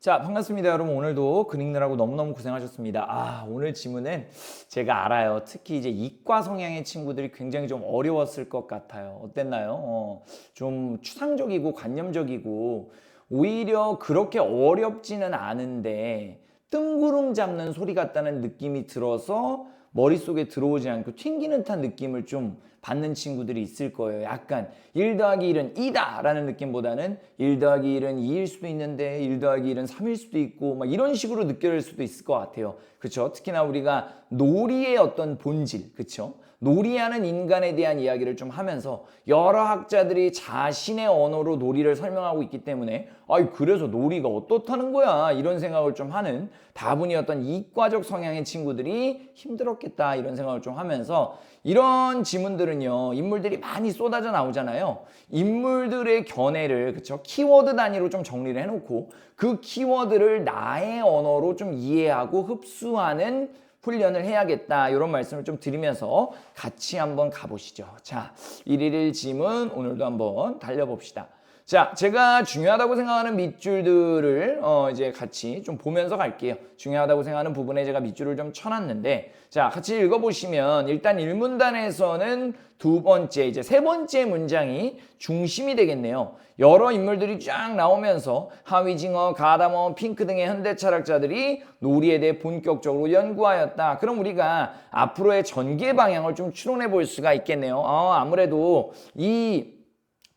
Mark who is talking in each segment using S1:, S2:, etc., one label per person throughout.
S1: 자, 반갑습니다. 여러분. 오늘도 글 읽느라고 너무너무 고생하셨습니다. 아, 오늘 지문은 제가 알아요. 특히 이제 이과 성향의 친구들이 굉장히 좀 어려웠을 것 같아요. 어땠나요? 어, 좀 추상적이고 관념적이고 오히려 그렇게 어렵지는 않은데 뜬구름 잡는 소리 같다는 느낌이 들어서 머릿속에 들어오지 않고 튕기는 듯한 느낌을 좀 받는 친구들이 있을 거예요. 약간 1 더하기 1은 2다 라는 느낌보다는 1 더하기 1은 2일 수도 있는데 1 더하기 1은 3일 수도 있고 막 이런 식으로 느껴질 수도 있을 것 같아요. 그렇죠? 특히나 우리가 놀이의 어떤 본질, 그렇죠? 놀이하는 인간에 대한 이야기를 좀 하면서 여러 학자들이 자신의 언어로 놀이를 설명하고 있기 때문에 아이 그래서 놀이가 어떻다는 거야? 이런 생각을 좀 하는 어떤 이과적 성향의 친구들이 힘들었겠다 이런 생각을 좀 하면서 이런 지문들은요 인물들이 많이 쏟아져 나오잖아요. 인물들의 견해를 그쵸? 키워드 단위로 좀 정리를 해놓고 그 키워드를 나의 언어로 좀 이해하고 흡수하는 훈련을 해야겠다 이런 말씀을 좀 드리면서 같이 한번 가보시죠. 자, 1일 지문 오늘도 한번 달려봅시다. 자, 제가 중요하다고 생각하는 밑줄들을 어 이제 같이 좀 보면서 갈게요. 중요하다고 생각하는 부분에 제가 밑줄을 좀 쳐놨는데, 자, 같이 읽어보시면 일단 일문단에서는 두 번째, 이제 세 번째 문장이 중심이 되겠네요. 여러 인물들이 쫙 나오면서 하위징어, 가다머, 핑크 등의 현대 철학자들이 놀이에 대해 본격적으로 연구하였다. 그럼 우리가 앞으로의 전개 방향을 좀 추론해 볼 수가 있겠네요. 어, 아무래도 이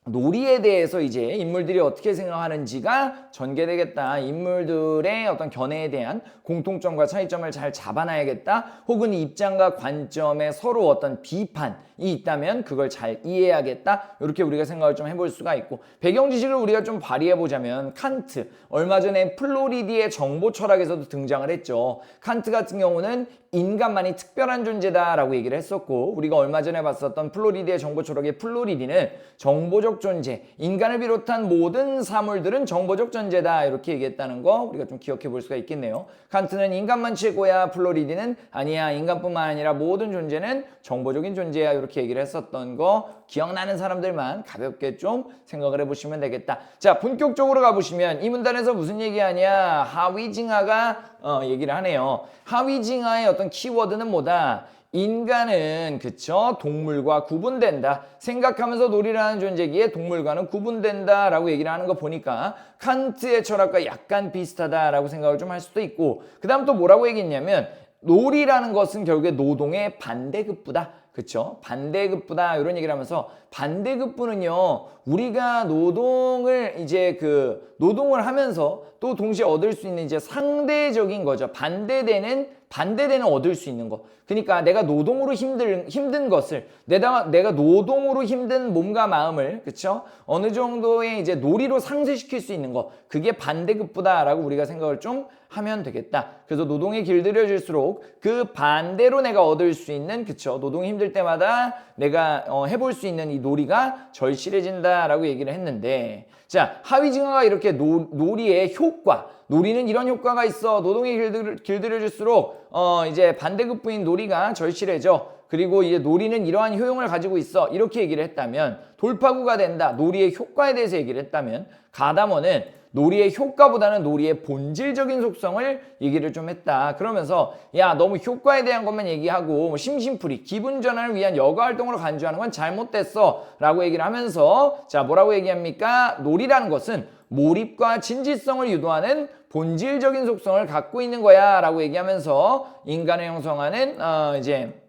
S1: 놀이에 대해서 이제 인물들이 어떻게 생각하는지가 전개되겠다. 인물들의 어떤 견해에 대한 공통점과 차이점을 잘 잡아놔야겠다. 혹은 입장과 관점에 서로 어떤 비판이 있다면 그걸 잘 이해해야겠다. 이렇게 우리가 생각을 좀 해볼 수가 있고 배경 지식을 우리가 좀 발휘해 보자면 칸트 얼마 전에 플로리디의 정보 철학에서도 등장을 했죠. 칸트 같은 경우는 인간만이 특별한 존재다라고 얘기를 했었고 우리가 얼마 전에 봤었던 플로리디의 정보 철학의 플로리디는 정보적 존재, 인간을 비롯한 모든 사물들은 정보적 존재다 이렇게 얘기했다는 거 우리가 좀 기억해 볼 수가 있겠네요. 칸트는 인간만 최고야, 플로리디는 아니야, 인간뿐만 아니라 모든 존재는 정보적인 존재야 이렇게 얘기를 했었던 거 기억나는 사람들만 가볍게 좀 생각을 해보시면 되겠다. 자, 본격적으로 가보시면 이 문단에서 무슨 얘기하냐? 하위징하가 어, 얘기를 하네요. 하위징하의 어떤 키워드는 뭐다? 인간은 그쵸? 동물과 구분된다. 생각하면서 놀이를 하는 존재기에 동물과는 구분된다 라고 얘기를 하는 거 보니까 칸트의 철학과 약간 비슷하다 라고 생각을 좀 할 수도 있고 그 다음 또 뭐라고 얘기했냐면 놀이라는 것은 결국에 노동의 반대급부다. 그쵸? 반대급부다. 이런 얘기를 하면서 반대급부는요 우리가 노동을 이제 그 노동을 하면서 또 동시에 얻을 수 있는 이제 상대적인 거죠 반대되는 반대되는 얻을 수 있는 거. 그러니까 내가 노동으로 힘들, 힘든 것을 내가, 내가 노동으로 힘든 몸과 마음을 그쵸? 어느 정도의 이제 놀이로 상쇄시킬 수 있는 거. 그게 반대급부다라고 우리가 생각을 좀 하면 되겠다. 그래서 노동에 길들여질수록 그 반대로 내가 얻을 수 있는 그쵸? 노동이 힘들 때마다 내가 어, 해볼 수 있는 이 놀이가 절실해진다라고 얘기를 했는데 자 하위징어가 이렇게 노, 놀이의 효과 놀이는 이런 효과가 있어. 노동이 길들, 길들여질수록 어 이제 반대급부인 놀이가 절실해져. 그리고 이제 놀이는 이러한 효용을 가지고 있어. 이렇게 얘기를 했다면 돌파구가 된다. 놀이의 효과에 대해서 얘기를 했다면 가다머는 놀이의 효과보다는 놀이의 본질적인 속성을 얘기를 좀 했다. 그러면서 야 너무 효과에 대한 것만 얘기하고 뭐 심심풀이 기분 전환을 위한 여가 활동으로 간주하는 건 잘못됐어 라고 얘기를 하면서 자 뭐라고 얘기합니까? 놀이라는 것은 몰입과 진지성을 유도하는 본질적인 속성을 갖고 있는 거야 라고 얘기하면서 인간을 형성하는 어 이제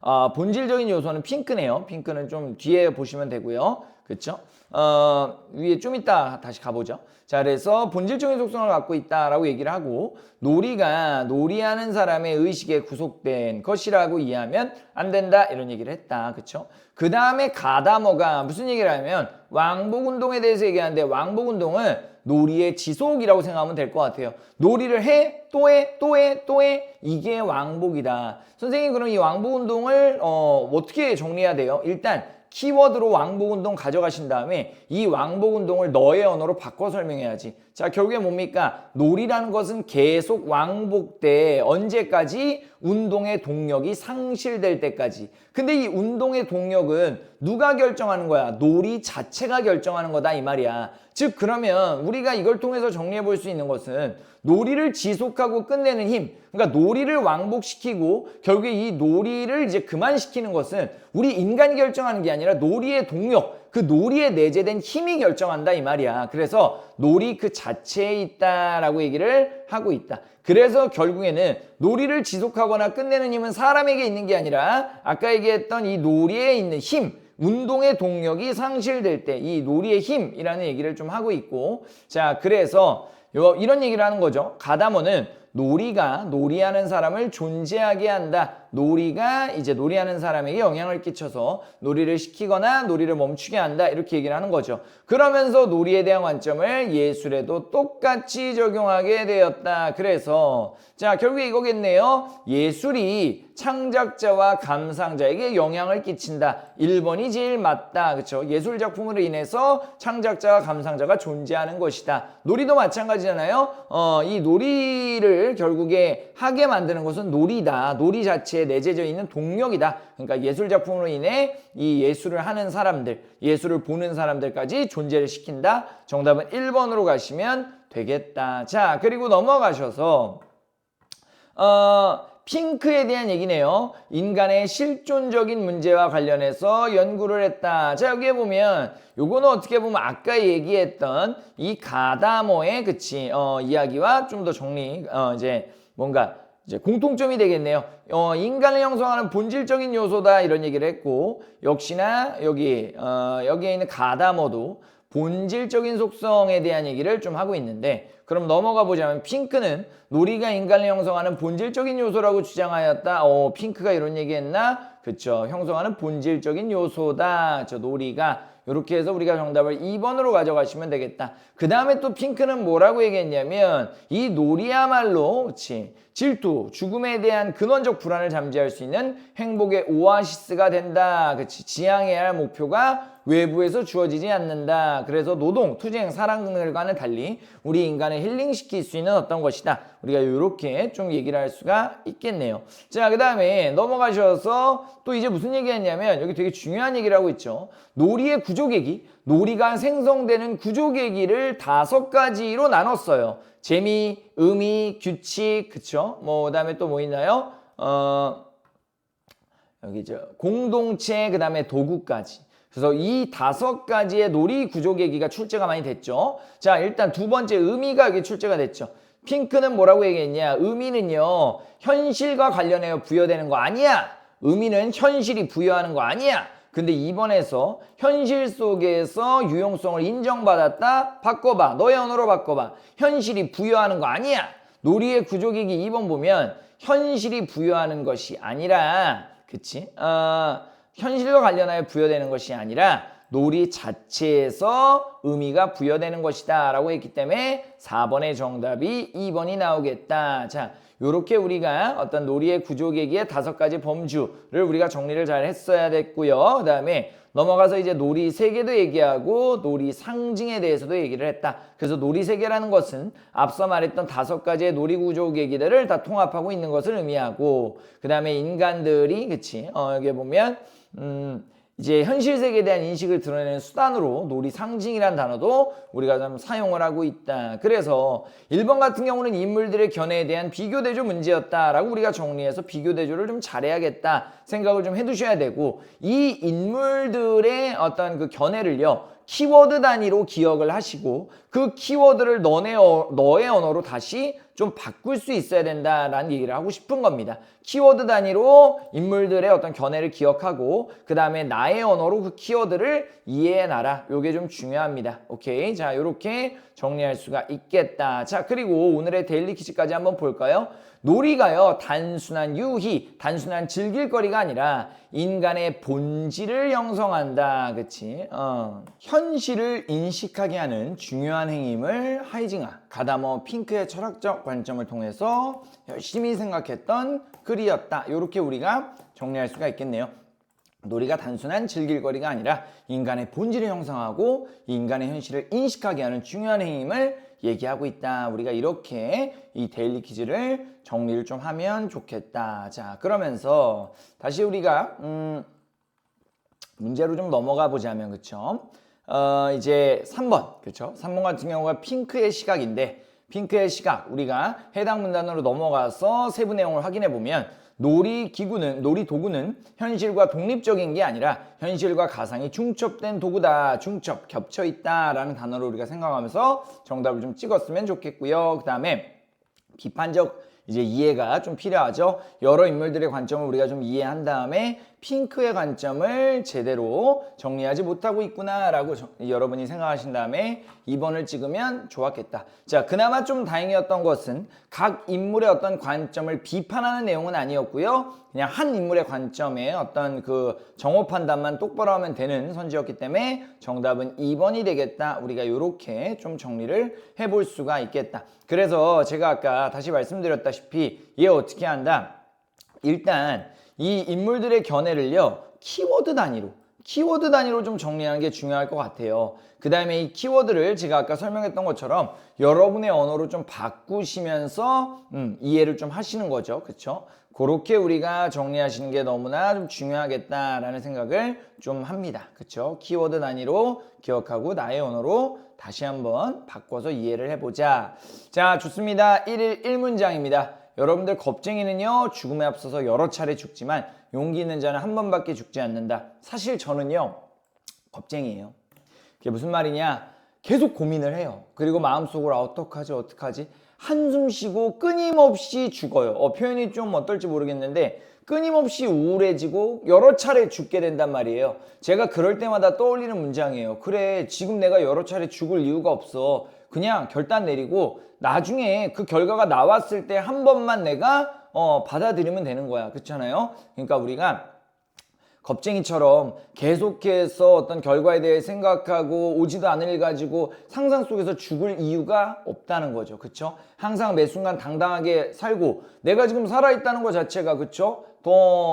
S1: 어 본질적인 요소는 핑크네요. 핑크는 좀 뒤에 보시면 되고요. 그렇죠? 어, 위에 좀 이따 다시 가보죠. 자, 그래서 본질적인 속성을 갖고 있다라고 얘기를 하고 놀이가 놀이하는 사람의 의식에 구속된 것이라고 이해하면 안 된다 이런 얘기를 했다. 그렇죠? 그 다음에 가다머가 무슨 얘기를 하면 왕복 운동에 대해서 얘기하는데 왕복 운동은 놀이의 지속이라고 생각하면 될 것 같아요. 놀이를 해, 또 해, 또 해, 또 해. 이게 왕복이다. 선생님 그럼 이 왕복 운동을 어, 어떻게 정리해야 돼요? 일단 키워드로 왕복 운동 가져가신 다음에 이 왕복 운동을 너의 언어로 바꿔 설명해야지. 자, 결국에 뭡니까? 놀이라는 것은 계속 왕복돼. 언제까지? 운동의 동력이 상실될 때까지. 근데 이 운동의 동력은 누가 결정하는 거야? 놀이 자체가 결정하는 거다 이 말이야. 즉 그러면 우리가 이걸 통해서 정리해 볼 수 있는 것은 놀이를 지속하고 끝내는 힘. 그러니까 놀이를 왕복시키고 결국에 이 놀이를 이제 그만시키는 것은 우리 인간이 결정하는 게 아니라 놀이의 동력, 그 놀이에 내재된 힘이 결정한다 이 말이야. 그래서 놀이 그 자체에 있다라고 얘기를 하고 있다. 그래서 결국에는 놀이를 지속하거나 끝내는 힘은 사람에게 있는 게 아니라 아까 얘기했던 이 놀이에 있는 힘, 운동의 동력이 상실될 때 이 놀이의 힘이라는 얘기를 좀 하고 있고 자 그래서 요, 이런 얘기를 하는 거죠. 가다모는 놀이가 놀이하는 사람을 존재하게 한다. 놀이가 이제 놀이하는 사람에게 영향을 끼쳐서 놀이를 시키거나 놀이를 멈추게 한다. 이렇게 얘기를 하는 거죠. 그러면서 놀이에 대한 관점을 예술에도 똑같이 적용하게 되었다. 그래서 자, 결국에 이거겠네요. 예술이 창작자와 감상자에게 영향을 끼친다. 1번이 제일 맞다. 그렇죠? 예술 작품으로 인해서 창작자와 감상자가 존재하는 것이다. 놀이도 마찬가지잖아요. 어, 이 놀이를 결국에 하게 만드는 것은 놀이다. 놀이 자체 에 내재져 있는 동력이다. 그러니까 예술 작품으로 인해 이 예술을 하는 사람들, 예술을 보는 사람들까지 존재를 시킨다. 정답은 1번으로 가시면 되겠다. 자, 그리고 넘어가셔서 어, 핑크에 대한 얘기네요. 인간의 실존적인 문제와 관련해서 연구를 했다. 자, 여기에 보면 요거는 어떻게 보면 아까 얘기했던 이 가다모의 그치 어, 이야기와 좀 더 정리 어, 이제 뭔가 이제 공통점이 되겠네요. 어, 인간을 형성하는 본질적인 요소다 이런 얘기를 했고 역시나 여기 어, 여기에 있는 가다모도 본질적인 속성에 대한 얘기를 좀 하고 있는데 그럼 넘어가 보자면 핑크는 놀이가 인간을 형성하는 본질적인 요소라고 주장하였다. 어, 핑크가 이런 얘기했나? 그쵸. 형성하는 본질적인 요소다. 저 놀이가 이렇게 해서 우리가 정답을 2번으로 가져가시면 되겠다. 그 다음에 또 핑크는 뭐라고 얘기했냐면 이 놀이야말로 그치 질투, 죽음에 대한 근원적 불안을 잠재할 수 있는 행복의 오아시스가 된다. 그치 지향해야 할 목표가 외부에서 주어지지 않는다. 그래서 노동, 투쟁, 사랑 등들과는 달리 우리 인간을 힐링시킬 수 있는 어떤 것이다. 우리가 이렇게 좀 얘기를 할 수가 있겠네요. 자, 그 다음에 넘어가셔서 또 이제 무슨 얘기 했냐면 여기 되게 중요한 얘기를 하고 있죠. 놀이의 구조 계기, 놀이가 생성되는 구조계기를 다섯 가지로 나눴어요. 재미, 의미, 규칙, 그쵸? 뭐, 그 다음에 또 뭐 있나요? 어, 여기 저 공동체, 그 다음에 도구까지. 그래서 이 다섯 가지의 놀이 구조 계기가 출제가 많이 됐죠. 자, 일단 두 번째 의미가 여기 출제가 됐죠. 핑크는 뭐라고 얘기했냐? 의미는요, 현실과 관련해서 부여되는 거 아니야. 의미는 현실이 부여하는 거 아니야. 근데 이번에서 현실 속에서 유용성을 인정받았다? 바꿔봐. 너의 언어로 바꿔봐. 현실이 부여하는 거 아니야. 놀이의 구조기기 2번 보면 현실이 부여하는 것이 아니라, 그치? 어, 현실과 관련하여 부여되는 것이 아니라 놀이 자체에서 의미가 부여되는 것이다 라고 했기 때문에 4번의 정답이 2번이 나오겠다. 자, 요렇게 우리가 어떤 놀이의 구조계기의 다섯 가지 범주를 우리가 정리를 잘 했어야 됐고요. 그 다음에 넘어가서 이제 놀이 세계도 얘기하고 놀이 상징에 대해서도 얘기를 했다. 그래서 놀이 세계라는 것은 앞서 말했던 다섯 가지의 놀이 구조 계기들을 다 통합하고 있는 것을 의미하고 그 다음에 인간들이 그치 어, 여기 보면 음, 이제 현실 세계에 대한 인식을 드러내는 수단으로 놀이 상징이란 단어도 우리가 좀 사용을 하고 있다. 그래서 1번 같은 경우는 인물들의 견해에 대한 비교 대조 문제였다라고 우리가 정리해서 비교 대조를 좀 잘해야겠다 생각을 좀 해두셔야 되고 이 인물들의 어떤 그 견해를요. 키워드 단위로 기억을 하시고 그 키워드를 너의, 어, 너의 언어로 다시 좀 바꿀 수 있어야 된다라는 얘기를 하고 싶은 겁니다. 키워드 단위로 인물들의 어떤 견해를 기억하고 그 다음에 나의 언어로 그 키워드를 이해해놔라. 요게 좀 중요합니다. 오케이. 자, 요렇게 정리할 수가 있겠다. 자, 그리고 오늘의 데일리 퀴즈까지 한번 볼까요? 놀이가요, 단순한 유희, 단순한 즐길 거리가 아니라 인간의 본질을 형성한다. 그치? 어. 현실을 인식하게 하는 중요한 행임을 하이징아, 가다머 핑크의 철학적 관점을 통해서 열심히 생각했던 글이었다. 이렇게 우리가 정리할 수가 있겠네요. 놀이가 단순한 즐길거리가 아니라 인간의 본질을 형성하고 인간의 현실을 인식하게 하는 중요한 행임을 얘기하고 있다. 우리가 이렇게 이 데일리 퀴즈를 정리를 좀 하면 좋겠다. 자, 그러면서 다시 우리가 음 문제로 좀 넘어가 보자면 그쵸? 어, 이제 3번 그쵸? 3번 같은 경우가 핑크의 시각인데 핑크의 시각 우리가 해당 문단으로 넘어가서 세부 내용을 확인해 보면 놀이 기구는 놀이 도구는 현실과 독립적인 게 아니라 현실과 가상이 중첩된 도구다 중첩 겹쳐 있다라는 단어를 우리가 생각하면서 정답을 좀 찍었으면 좋겠고요 그 다음에 비판적 이제 이해가 좀 필요하죠. 여러 인물들의 관점을 우리가 좀 이해한 다음에 핑크의 관점을 제대로 정리하지 못하고 있구나라고 저- 여러분이 생각하신 다음에 2번을 찍으면 좋았겠다. 자, 그나마 좀 다행이었던 것은 각 인물의 어떤 관점을 비판하는 내용은 아니었고요. 그냥 한 인물의 관점에 어떤 그 정오 판단만 똑바로 하면 되는 선지였기 때문에 정답은 2번이 되겠다. 우리가 이렇게 좀 정리를 해볼 수가 있겠다. 그래서 제가 아까 다시 말씀드렸다시피 얘 어떻게 한다? 일단 이 인물들의 견해를요 키워드 단위로 키워드 단위로 좀 정리하는 게 중요할 것 같아요. 그 다음에 이 키워드를 제가 아까 설명했던 것처럼 여러분의 언어로 좀 바꾸시면서 음, 이해를 좀 하시는 거죠. 그쵸? 그렇게 우리가 정리하시는 게 너무나 좀 중요하겠다라는 생각을 좀 합니다. 그쵸? 키워드 단위로 기억하고 나의 언어로 다시 한번 바꿔서 이해를 해보자. 자, 좋습니다. 1일 1문장입니다. 여러분들 겁쟁이는요 죽음에 앞서서 여러 차례 죽지만 용기 있는 자는 한 번밖에 죽지 않는다. 사실 저는요 겁쟁이에요. 그게 무슨 말이냐? 계속 고민을 해요. 그리고 마음속으로 아, 어떡하지 어떡하지 한숨 쉬고 끊임없이 죽어요. 어, 표현이 좀 어떨지 모르겠는데 끊임없이 우울해지고 여러 차례 죽게 된단 말이에요. 제가 그럴 때마다 떠올리는 문장이에요. 그래 지금 내가 여러 차례 죽을 이유가 없어. 그냥 결단 내리고 나중에 그 결과가 나왔을 때 한 번만 내가 어, 받아들이면 되는 거야. 그렇잖아요. 그러니까 우리가 겁쟁이처럼 계속해서 어떤 결과에 대해 생각하고 오지도 않을 일 가지고 상상 속에서 죽을 이유가 없다는 거죠. 그쵸? 항상 매 순간 당당하게 살고 내가 지금 살아있다는 것 자체가 그쵸? 더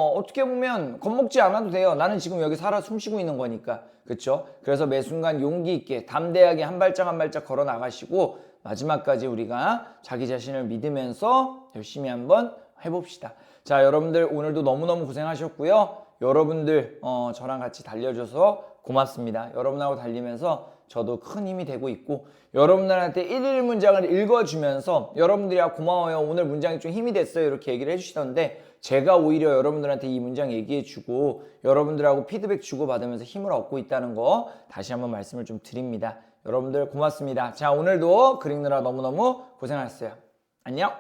S1: 어떻게 보면 겁먹지 않아도 돼요. 나는 지금 여기 살아 숨 쉬고 있는 거니까. 그쵸? 그래서 매 순간 용기 있게 담대하게 한 발짝 한 발짝 걸어 나가시고 마지막까지 우리가 자기 자신을 믿으면서 열심히 한번 해봅시다. 자, 여러분들 오늘도 너무너무 고생하셨고요. 여러분들 어, 저랑 같이 달려줘서 고맙습니다. 여러분하고 달리면서 저도 큰 힘이 되고 있고 여러분들한테 일일 문장을 읽어주면서 여러분들이 아 고마워요. 오늘 문장이 좀 힘이 됐어요. 이렇게 얘기를 해주시던데 제가 오히려 여러분들한테 이 문장 얘기해주고 여러분들하고 피드백 주고받으면서 힘을 얻고 있다는 거 다시 한번 말씀을 좀 드립니다. 여러분들 고맙습니다. 자 오늘도 그리느라 너무너무 고생하셨어요. 안녕.